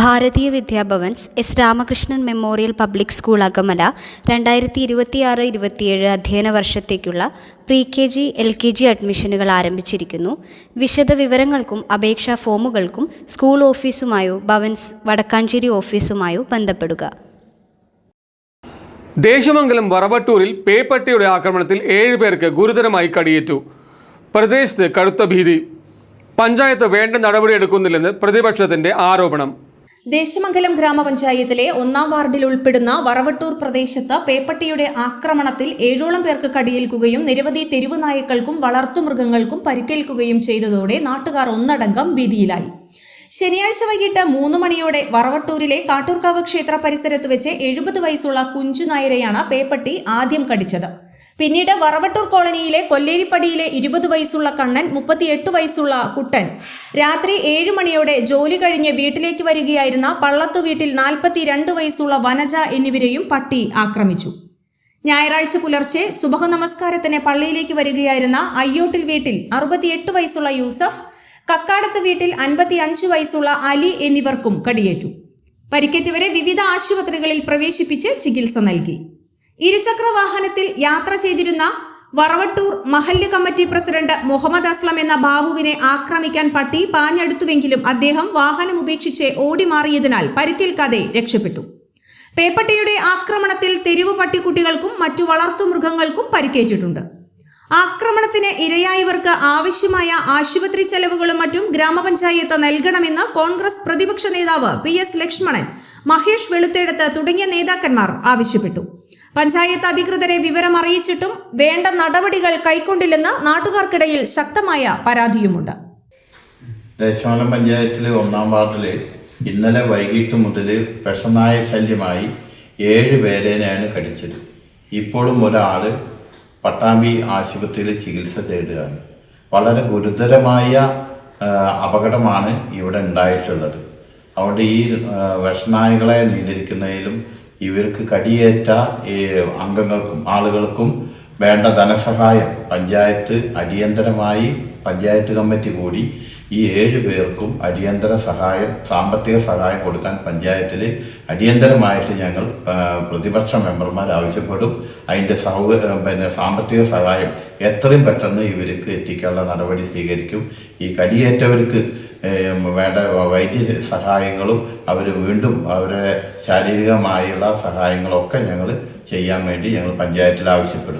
Bharatiya Vidya Bhavan's S Ramakrishnan memorial public school Akamala രണ്ടായിരത്തി ഇരുപത്തിയാറ് ഇരുപത്തിയേഴ് അധ്യയന വർഷത്തേക്കുള്ള pre K G L K G അഡ്മിഷനുകൾ ആരംഭിച്ചിരിക്കുന്നു. വിശദവിവരങ്ങൾക്കും അപേക്ഷാ ഫോമുകൾക്കും സ്കൂൾ ഓഫീസുമായോ ഭവൻസ് വടക്കാഞ്ചേരി ഓഫീസുമായോ ബന്ധപ്പെടുക. ദേശമംഗലം വറവട്ടൂരിൽ പേപ്പട്ടിയുടെ ആക്രമണത്തിൽ ഏഴ് പേർക്ക് ഗുരുതരമായി കടിയേറ്റു. പ്രദേശത്ത് കടുത്ത ഭീതി. പഞ്ചായത്ത് വേണ്ട നടപടിയെടുക്കുന്നില്ലെന്ന് പ്രതിപക്ഷത്തിന്റെ ആരോപണം. ദേശമംഗലം ഗ്രാമപഞ്ചായത്തിലെ ഒന്നാം വാർഡിൽ ഉൾപ്പെടുന്ന വറവട്ടൂർ പ്രദേശത്ത് പേപ്പട്ടിയുടെ ആക്രമണത്തിൽ ഏഴോളം പേർക്ക് കടിയേൽക്കുകയും നിരവധി തെരുവ് നായ്ക്കൾക്കും വളർത്തുമൃഗങ്ങൾക്കും പരിക്കേൽക്കുകയും ചെയ്തതോടെ നാട്ടുകാർ ഒന്നടങ്കം ഭീതിയിലായി. ശനിയാഴ്ച വൈകിട്ട് മൂന്ന് മണിയോടെ വറവട്ടൂരിലെ കാട്ടൂർക്കാവ് ക്ഷേത്ര പരിസരത്ത് വെച്ച് എഴുപത് വയസ്സുള്ള കുഞ്ചു നായരെയാണ് പേപ്പട്ടി ആദ്യം കടിച്ചത്. പിന്നീട് വറവട്ടൂർ കോളനിയിലെ കൊല്ലേരിപ്പടിയിലെ ഇരുപത് വയസ്സുള്ള കണ്ണൻ മുപ്പത്തിയെട്ട് വയസ്സുള്ള കുട്ടൻ. രാത്രി ഏഴ് മണിയോടെ ജോലി കഴിഞ്ഞ് വീട്ടിലേക്ക് വരികയായിരുന്ന പള്ളത്തു വീട്ടിൽ നാൽപ്പത്തിരണ്ട് വയസ്സുള്ള വനജ എന്നിവരെയും പട്ടി ആക്രമിച്ചു. ഞായറാഴ്ച പുലർച്ചെ സുബഹ നമസ്കാരത്തിന് പള്ളിയിലേക്ക് വരികയായിരുന്ന അയ്യോട്ടിൽ വീട്ടിൽ അറുപത്തിയെട്ട് വയസ്സുള്ള യൂസഫ് കക്കാടത്ത് വീട്ടിൽ അൻപത്തി അഞ്ച് വയസ്സുള്ള അലി എന്നിവർക്കും കടിയേറ്റു. പരിക്കേറ്റവരെ വിവിധ ആശുപത്രികളിൽ പ്രവേശിപ്പിച്ച് ചികിത്സ നൽകി. ഇരുചക്ര വാഹനത്തിൽ യാത്ര ചെയ്തിരുന്ന വറവട്ടൂർ മഹല്ല് കമ്മിറ്റി പ്രസിഡന്റ് മുഹമ്മദ് അസ്ലം എന്ന ബാബുവിനെ ആക്രമിക്കാൻ പട്ടി പാഞ്ഞെടുത്തുവെങ്കിലും അദ്ദേഹം വാഹനം ഉപേക്ഷിച്ച് ഓടിമാറിയതിനാൽ പരിക്കേൽക്കാതെ രക്ഷപ്പെട്ടു. പേപ്പട്ടിയുടെ ആക്രമണത്തിൽ തെരുവ് പട്ടിക്കുട്ടികൾക്കും മറ്റു വളർത്തുമൃഗങ്ങൾക്കും പരിക്കേറ്റിട്ടുണ്ട്. ആക്രമണത്തിന് ഇരയായവർക്ക് ആവശ്യമായ ആശുപത്രി ചെലവുകളും മറ്റും ഗ്രാമപഞ്ചായത്ത് നൽകണമെന്ന് കോൺഗ്രസ് പ്രതിപക്ഷ നേതാവ് പി എസ് ലക്ഷ്മണൻ മഹേഷ് വെളുത്തേടത്ത് തുടങ്ങിയ നേതാക്കന്മാർ ആവശ്യപ്പെട്ടു. പഞ്ചായത്ത് അധികൃതരെ വിവരം അറിയിച്ചിട്ടും വേണ്ട നടപടികൾ കൈക്കൊണ്ടില്ലെന്ന് നാട്ടുകാർക്കിടയിൽ ശക്തമായ പരാതിയുമുണ്ട്. ദേശമംഗലം പഞ്ചായത്തിലെ ഒന്നാം വാർഡിൽ ഇന്നലെ വൈകിട്ട് മുതൽ വിഷനായ ശല്യമായി ഏഴ് പേരേനെയാണ് കടിച്ചത്. ഇപ്പോഴും ഒരാൾ പട്ടാമ്പി ആശുപത്രിയിൽ ചികിത്സ തേടുകയാണ്. വളരെ ഗുരുതരമായ അപകടമാണ് ഇവിടെ ഉണ്ടായിട്ടുള്ളത്. അതുകൊണ്ട് ഈ വിഷനായകളെ നിയന്ത്രിക്കുന്നതിലും ഇവർക്ക് കടിയേറ്റ അംഗങ്ങൾക്കും ആളുകൾക്കും വേണ്ട ധനസഹായം പഞ്ചായത്ത് അടിയന്തരമായി പഞ്ചായത്ത് കമ്മിറ്റി കൂടി ഈ ഏഴ് പേർക്കും അടിയന്തര സഹായം സാമ്പത്തിക സഹായം കൊടുക്കാൻ പഞ്ചായത്തിൽ അടിയന്തരമായിട്ട് ഞങ്ങൾ പ്രതിപക്ഷ മെമ്പർമാർ ആവശ്യപ്പെടും. അതിന്റെ സൗക പിന്നെ സാമ്പത്തിക സഹായം എത്രയും പെട്ടെന്ന് ഇവർക്ക് എത്തിക്കാനുള്ള നടപടി സ്വീകരിക്കും. ഈ കടിയേറ്റവർക്ക് വേണ്ട വൈദ്യ സഹായങ്ങളും അവർ വീണ്ടും അവരെ ശാരീരികമായുള്ള സഹായങ്ങളൊക്കെ ഞങ്ങൾ ചെയ്യാൻ വേണ്ടി ഞങ്ങൾ പഞ്ചായത്തിൽ ആവശ്യപ്പെടും.